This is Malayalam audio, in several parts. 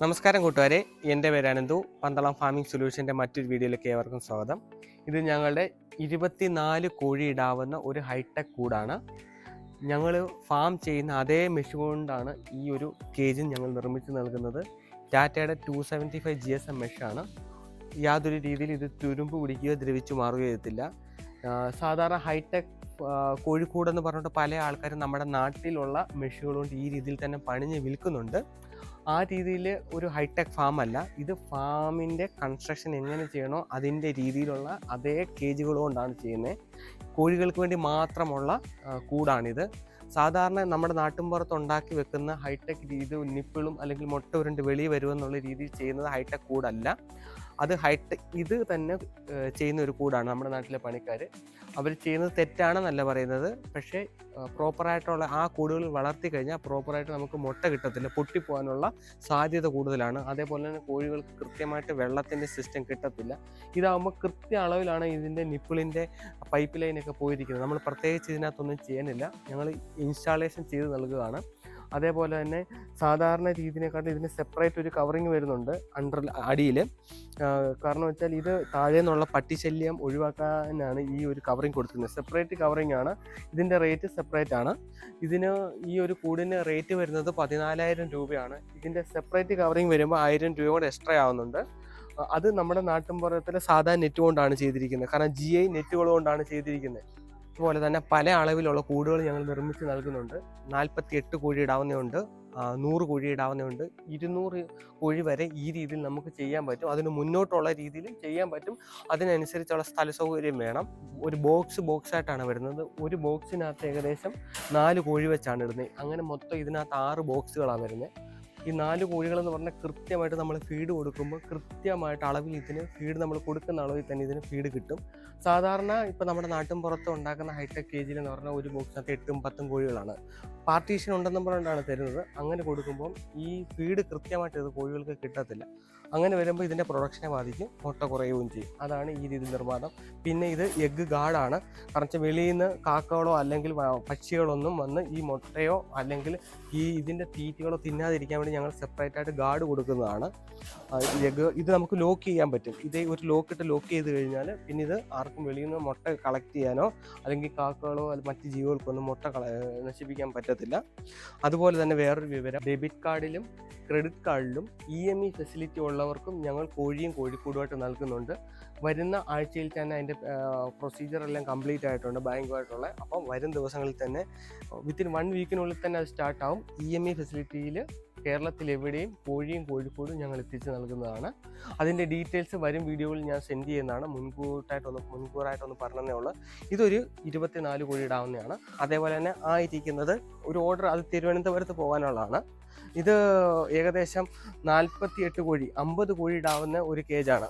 നമസ്കാരം കൂട്ടുകാരെ. എന്റെ പേര് അനന്തു. പന്തളം ഫാമിംഗ് സൊല്യൂഷന്റെ മറ്റൊരു വീഡിയോയിലേക്ക് ഏവർക്കും സ്വാഗതം. ഇത് ഞങ്ങളുടെ ഇരുപത്തിനാല് കോഴി ഇടാവുന്ന ഒരു ഹൈടെക് കൂടാണ്. ഞങ്ങൾ ഫാം ചെയ്യുന്ന അതേ മെഷീൻ കൊണ്ടാണ് ഈ ഒരു കേജും ഞങ്ങൾ നിർമ്മിച്ച് നൽകുന്നത്. ടാറ്റയുടെ two seventy five G S M മെഷാണ് യാതൊരു രീതിയിൽ ഇത് തുരുമ്പ് പിടിക്കുകയോ ദ്രവിച്ചു മാറുകയോ ചെയ്യത്തില്ല സാധാരണ ഹൈടെക് കോഴിക്കൂടെന്ന് പറഞ്ഞിട്ട് പല ആൾക്കാരും നമ്മുടെ നാട്ടിലുള്ള മെഷീനുകളുകൊണ്ട് ഈ രീതിയിൽ തന്നെ പണിഞ്ഞ് വിൽക്കുന്നുണ്ട്. ആ രീതിയിൽ ഒരു ഹൈടെക് ഫാം അല്ല ഇത് ഫാമിന്റെ കൺസ്ട്രക്ഷൻ എങ്ങനെ ചെയ്യണോ അതിന്റെ രീതിയിലുള്ള അതേ കേജുകൾ കൊണ്ടാണ് ചെയ്യുന്നത് കോഴികൾക്ക് വേണ്ടി മാത്രമുള്ള കൂടാണിത്. സാധാരണ നമ്മുടെ നാട്ടിൻപുറത്ത് ഉണ്ടാക്കി വെക്കുന്ന ഹൈടെക് രീതി നിപ്പിളും അല്ലെങ്കിൽ മുട്ട ഉരുണ്ട് വെളിയിൽ വരുമെന്നുള്ള രീതിയിൽ ചെയ്യുന്നത് ഹൈടെക് കൂടല്ല. അത് ഹൈടെക് ഇത് തന്നെ ചെയ്യുന്ന ഒരു കൂടാണ് നമ്മുടെ നാട്ടിലെ പണിക്കാർ അവർ ചെയ്യുന്നത് തെറ്റാണെന്നല്ല പറയുന്നത്. പക്ഷേ പ്രോപ്പറായിട്ടുള്ള ആ കൂടുകൾ വളർത്തി കഴിഞ്ഞാൽ പ്രോപ്പറായിട്ട് നമുക്ക് മുട്ട കിട്ടത്തില്ല. പൊട്ടിപ്പോകാനുള്ള സാധ്യത കൂടുതലാണ്. അതേപോലെ തന്നെ കോഴികൾക്ക് കൃത്യമായിട്ട് വെള്ളത്തിന്റെ സിസ്റ്റം കിട്ടത്തില്ല. ഇതാകുമ്പോൾ കൃത്യ അളവിലാണ് ഇതിന്റെ നിപ്പിളിന്റെ പൈപ്പ് ലൈനൊക്കെ പോയിരിക്കുന്നത്. നമ്മൾ പ്രത്യേകിച്ച് ഇതിനകത്തൊന്നും ചെയ്യാനില്ല ഞങ്ങൾ ഇൻസ്റ്റാളേഷൻ ചെയ്ത് നൽകുകയാണ്. അതേപോലെ തന്നെ സാധാരണ രീതിയിനെക്കാട്ടും ഇതിന് സെപ്പറേറ്റ് ഒരു കവറിങ് വരുന്നുണ്ട് അണ്ടർ അടിയിൽ കാരണം വെച്ചാൽ ഇത് താഴെ നിന്നുള്ള പട്ടിശല്യം ഒഴിവാക്കാനാണ് ഈ ഒരു കവറിങ് കൊടുക്കുന്നത് സെപ്പറേറ്റ് കവറിങ് ആണ്. ഇതിന്റെ റേറ്റ് സെപ്പറേറ്റ് ആണ്. ഇതിന് ഈ ഒരു കൂടിന് റേറ്റ് വരുന്നത് പതിനാലായിരം രൂപയാണ്. ഇതിന്റെ സെപ്പറേറ്റ് കവറിങ് വരുമ്പോൾ ആയിരം രൂപ കൂടെ എക്സ്ട്രാ ആവുന്നുണ്ട്. അത് നമ്മുടെ നാട്ടിൻപുറത്തിലെ സാധാ നെറ്റ് കൊണ്ടാണ് ചെയ്തിരിക്കുന്നത്. കാരണം ജി ഐ നെറ്റുകൾ കൊണ്ടാണ് ചെയ്തിരിക്കുന്നത്. അതുപോലെ തന്നെ പല അളവിലുള്ള കൂടുകൾ ഞങ്ങൾ നിർമ്മിച്ച് നൽകുന്നുണ്ട്. നാൽപ്പത്തി എട്ട് കോഴി ഇടാവുന്നതുണ്ട് നൂറ് കോഴി ഇടാവുന്നതുണ്ട് ഇരുന്നൂറ് കോഴി വരെ ഈ രീതിയിൽ നമുക്ക് ചെയ്യാൻ പറ്റും. അതിന് മുന്നോട്ടുള്ള രീതിയിൽ ചെയ്യാൻ പറ്റും. അതിനനുസരിച്ചുള്ള സ്ഥല സൗകര്യം വേണം. ഒരു ബോക്സ് ബോക്സ് ആയിട്ടാണ് വരുന്നത്. ഒരു ബോക്സിനകത്ത് ഏകദേശം നാല് കോഴി വെച്ചാണ് ഇടുന്നത്. അങ്ങനെ മൊത്തം ഇതിനകത്ത് ആറ് ബോക്സുകളാണ് വരുന്നത്. ഈ നാല് കോഴികളെന്ന് പറഞ്ഞാൽ കൃത്യമായിട്ട് നമ്മൾ ഫീഡ് കൊടുക്കുമ്പോൾ കൃത്യമായിട്ട് അളവിൽ ഇതിന് ഫീഡ് നമ്മൾ കൊടുക്കുന്ന അളവിൽ തന്നെ ഇതിന് ഫീഡ് കിട്ടും. സാധാരണ ഇപ്പോൾ നമ്മുടെ നാട്ടിൻ പുറത്ത് ഉണ്ടാക്കുന്ന ഹൈടെക് കേജിൽ എന്ന് പറഞ്ഞാൽ ഒരു ബോക്സിനകത്ത് എട്ടും പത്തും കോഴികളാണ്. പാർട്ടീഷൻ ഉണ്ടെന്നും പറഞ്ഞാണ് തരുന്നത്. അങ്ങനെ കൊടുക്കുമ്പോൾ ഈ ഫീഡ് കൃത്യമായിട്ട് ഇത് കോഴികൾക്ക് കിട്ടത്തില്ല. അങ്ങനെ വരുമ്പോൾ ഇതിന്റെ പ്രൊഡക്ഷനെ ബാധിക്കും മുട്ട കുറയുകയും ചെയ്യും. അതാണ് ഈ രീതി നിർമ്മാണം. പിന്നെ ഇത് എഗ്ഗ് ഗാർഡാണ് കാരണം വെളിയിൽ നിന്ന് കാക്കകളോ അല്ലെങ്കിൽ പക്ഷികളൊന്നും വന്ന് ഈ മുട്ടയോ അല്ലെങ്കിൽ ഈ ഇതിന്റെ തീറ്റകളോ തിന്നാതിരിക്കാൻ വേണ്ടി ഞങ്ങൾ സെപ്പറേറ്റ് ആയിട്ട് ഗാർഡ് കൊടുക്കുന്നതാണ്. എഗ്ഗ് ഇത് നമുക്ക് ലോക്ക് ചെയ്യാൻ പറ്റും. ഇതേ ഒരു ലോക്ക് ഇട്ട് ലോക്ക് ചെയ്ത് കഴിഞ്ഞാൽ പിന്നെ ഇത് ആർക്കും വെളിയിൽ നിന്ന് മുട്ട കളക്ട് ചെയ്യാനോ അല്ലെങ്കിൽ കാക്കകളോ മറ്റ് ജീവികൾക്കൊന്നും മുട്ട നശിപ്പിക്കാൻ പറ്റത്തില്ല. അതുപോലെ തന്നെ വേറൊരു വിവരം ഡെബിറ്റ് കാർഡിലും ക്രെഡിറ്റ് കാർഡിലും ഇ എം ഇ ഫെസിലിറ്റി ഉള്ളവർക്കും ഞങ്ങൾ കോഴിയും കോഴിക്കൂടുമായിട്ട് നൽകുന്നുണ്ട്. വരുന്ന ആഴ്ചയിൽ തന്നെ അതിന്റെ പ്രൊസീജിയർ എല്ലാം കംപ്ലീറ്റ് ആയിട്ടുണ്ട് ബാങ്കുമായിട്ടുള്ള. അപ്പം വരും ദിവസങ്ങളിൽ തന്നെ വിത്തിൻ വൺ വീക്കിനുള്ളിൽ തന്നെ അത് സ്റ്റാർട്ടാവും ഇ എം ഇ ഫെസിലിറ്റിയിൽ കേരളത്തിൽ എവിടെയും കോഴിയും കോഴിക്കോടും ഞങ്ങൾ എത്തിച്ചു നൽകുന്നതാണ്. അതിന്റെ ഡീറ്റെയിൽസ് വരും വീഡിയോയിൽ ഞാൻ സെൻഡ് ചെയ്യുന്നതാണ്. മുൻകൂട്ടായിട്ടൊന്ന് മുൻകൂറായിട്ടൊന്ന് പറഞ്ഞതേ ഉള്ളൂ. ഇതൊരു ഇരുപത്തിനാല് കോഴി ഇടാവുന്നതാണ് അതേപോലെ തന്നെ ആ ഇരിക്കുന്നത് ഒരു ഓർഡർ അത് തിരുവനന്തപുരത്ത് പോകാനുള്ളതാണ്. ഇത് ഏകദേശം നാൽപ്പത്തി എട്ട് കോഴി അമ്പത് കോഴി ഇടാവുന്ന ഒരു കേജാണ്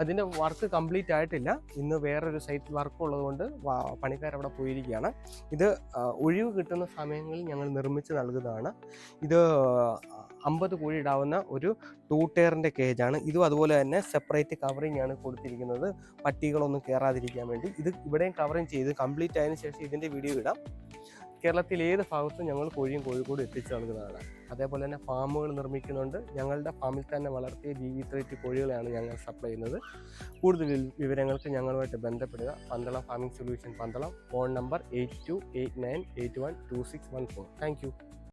അതിന്റെ വർക്ക് കംപ്ലീറ്റ് ആയിട്ടില്ല. ഇന്ന് വേറൊരു സൈറ്റിൽ വർക്ക് ഉള്ളതുകൊണ്ട് പണിക്കാരവിടെ പോയിരിക്കുകയാണ്. ഇത് ഒഴിവ് കിട്ടുന്ന സമയങ്ങളിൽ ഞങ്ങൾ നിർമ്മിച്ച് നൽകുന്നതാണ്. ഇത് അമ്പത് കോഴി ഇടാവുന്ന ഒരു ടൂ ടയറിന്റെ കേജാണ് ഇതും അതുപോലെ തന്നെ സെപ്പറേറ്റ് കവറിംഗ് ആണ് കൊടുത്തിരിക്കുന്നത്. പട്ടികളൊന്നും കയറാതിരിക്കാൻ വേണ്ടി. ഇത് ഇവിടെയും കവറിങ് ചെയ്ത് കംപ്ലീറ്റ് ആയതിനു ശേഷം ഇതിന്റെ വീഡിയോ ഇടാം. കേരളത്തിൽ ഏത് ഭാഗത്തും ഞങ്ങൾ കോഴിയും കോഴിക്കോട് എത്തിച്ചു നൽകുന്നതാണ്. അതേപോലെ തന്നെ ഫാമുകൾ നിർമ്മിക്കുന്നുണ്ട്. ഞങ്ങളുടെ ഫാമിൽ തന്നെ വളർത്തിയ ജീവി ത്രീറ്റ് കോഴികളെയാണ് ഞങ്ങൾ സപ്ലൈ ചെയ്യുന്നത്. കൂടുതൽ വിവരങ്ങൾക്ക് ഞങ്ങളുമായിട്ട് ബന്ധപ്പെടുക. Pandalam farming solution Pandalam. Phone number eight two eight nine eight one two six one four thank you